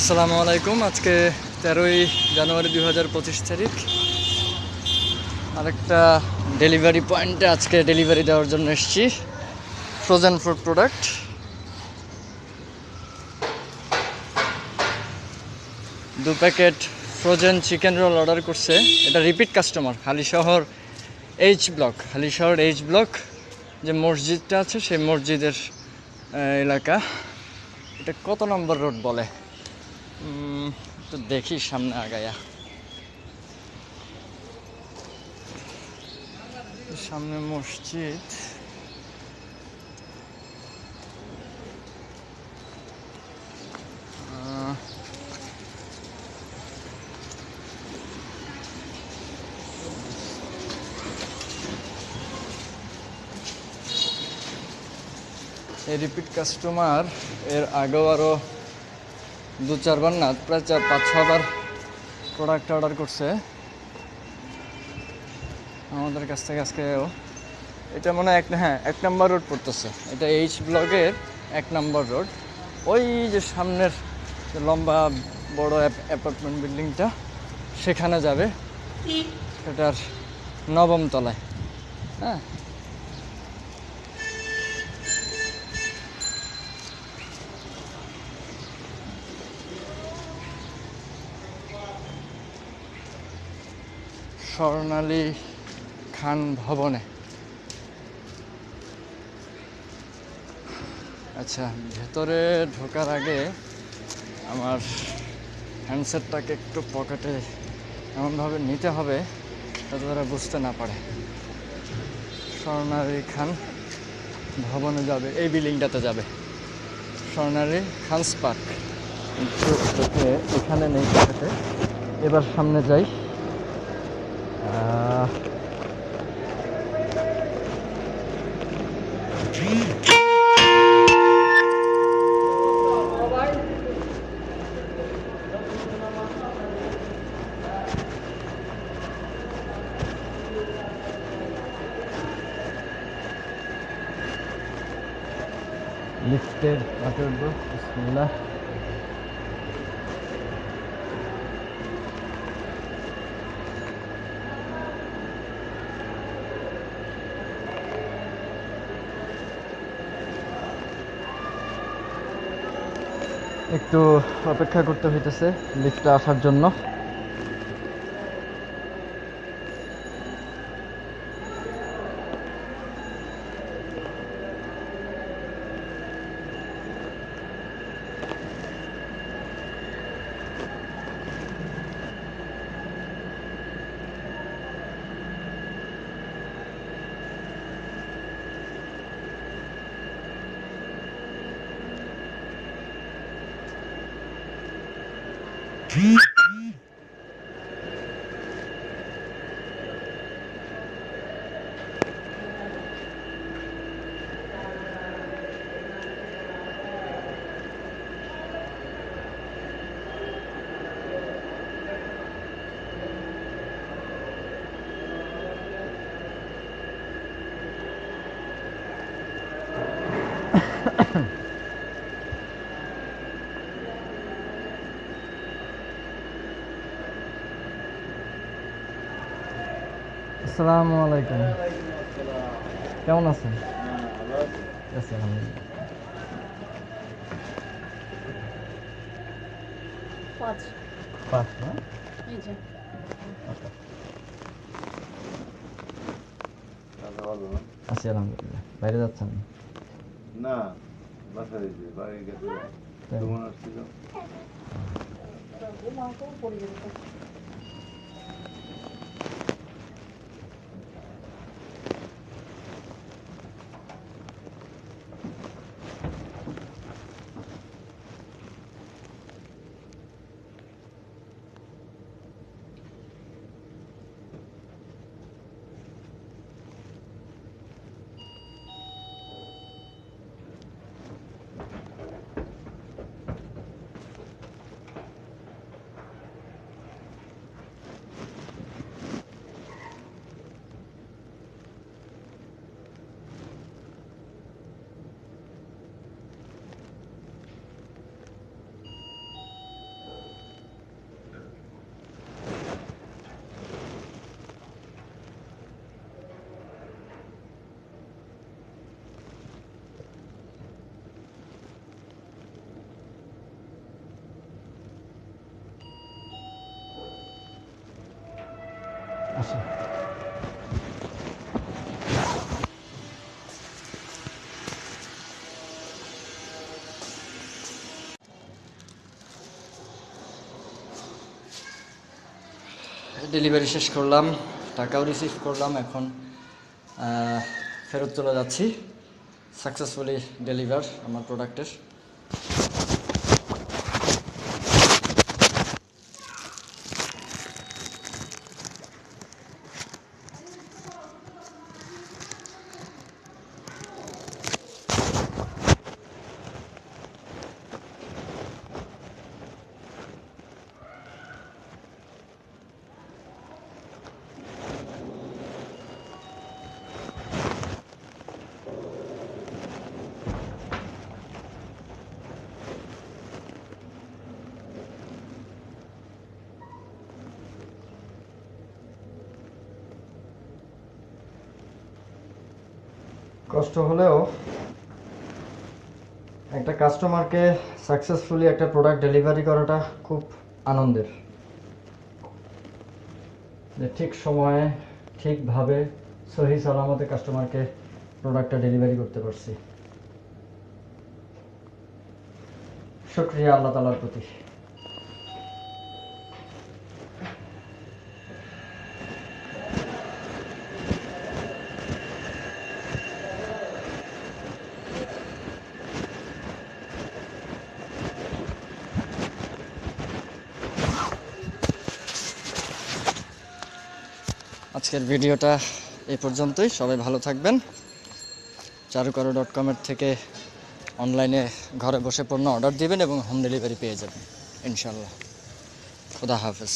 আসসালামু আলাইকুম। আজকে তেরোই জানুয়ারি দুই হাজার পঁচিশ তারিখ। আরেকটা ডেলিভারি পয়েন্টে আজকে ডেলিভারি দেওয়ার জন্য এসেছি। ফ্রোজেন ফুড প্রোডাক্ট দু packet frozen chicken roll order করছে। এটা repeat customer Halishahar H block Halishahar H block যে মসজিদটা আছে, সেই মসজিদের এলাকা। এটা কত নম্বর রোড বলে? একটু দেখি সামনে আগায়া। সামনে মসজিদ। রিপিট কাস্টমার এর আগেও আরও দু চারবার না প্রায় চার পাঁচ ছবার প্রোডাক্ট অর্ডার করছে। আমাদের কাছ থেকে আজকেও এটা মনে হয় এক হ্যাঁ এক নম্বর রোড পড়তেছে। এটা এইচ ব্লকের এক নম্বর রোড ওই যে সামনের যে লম্বা বড় অ্যাপার্টমেন্ট বিল্ডিংটা সেখানে যাবে। সেটার নবম তলায়। হ্যাঁ? স্বর্ণালী খান ভবনে। আচ্ছা ভেতরে ঢোকার আগে আমার হ্যান্ডসেটটাকে একটু পকেটে এমনভাবে নিতে হবে যাতে তারা বুঝতে না পারে। স্বর্ণালী খান ভবনে যাবে, এই বিল্ডিংটাতে যাবে। স্বর্ণালী খান পার্ক। এখানে নেই এবার সামনে যাই। Uh, Lifted, what do? Bismillah. একটু অপেক্ষা করতে হইতেছে লিফটটা আসার জন্য। Ha ha. আসসালামু আলাইকুম। কেমন আছেন? আছি আলহামদুলিল্লাহ দাদা আছি আলহামদুলিল্লাহ। বাইরে যাচ্ছেন? না বাসায় বাড়ি গেছে। তাই? ডেলিভারি শেষ করলাম টাকাও রিসিভ করলাম এখন ফেরত চলে যাচ্ছি। সাকসেসফুলি ডেলিভার আমার প্রোডাক্টের কষ্ট হলেও একটা কাস্টমারকে সাকসেসফুলি একটা প্রোডাক্ট ডেলিভারি করাটা খুব আনন্দের। যে ঠিক সময়ে ঠিকভাবে সহি সালামতে কাস্টমারকে প্রোডাক্টটা ডেলিভারি করতে পারছি। শুক্রিয়া আল্লাহ তালার প্রতি। আজকের ভিডিওটা এ পর্যন্তই। সবাই ভালো থাকবেন। চারুকারু ডট কমের থেকে অনলাইনে ঘরে বসে পণ্য অর্ডার দিবেন এবং হোম ডেলিভারি পেয়ে যাবেন। ইনশাল্লাহ খুদা হাফেজ।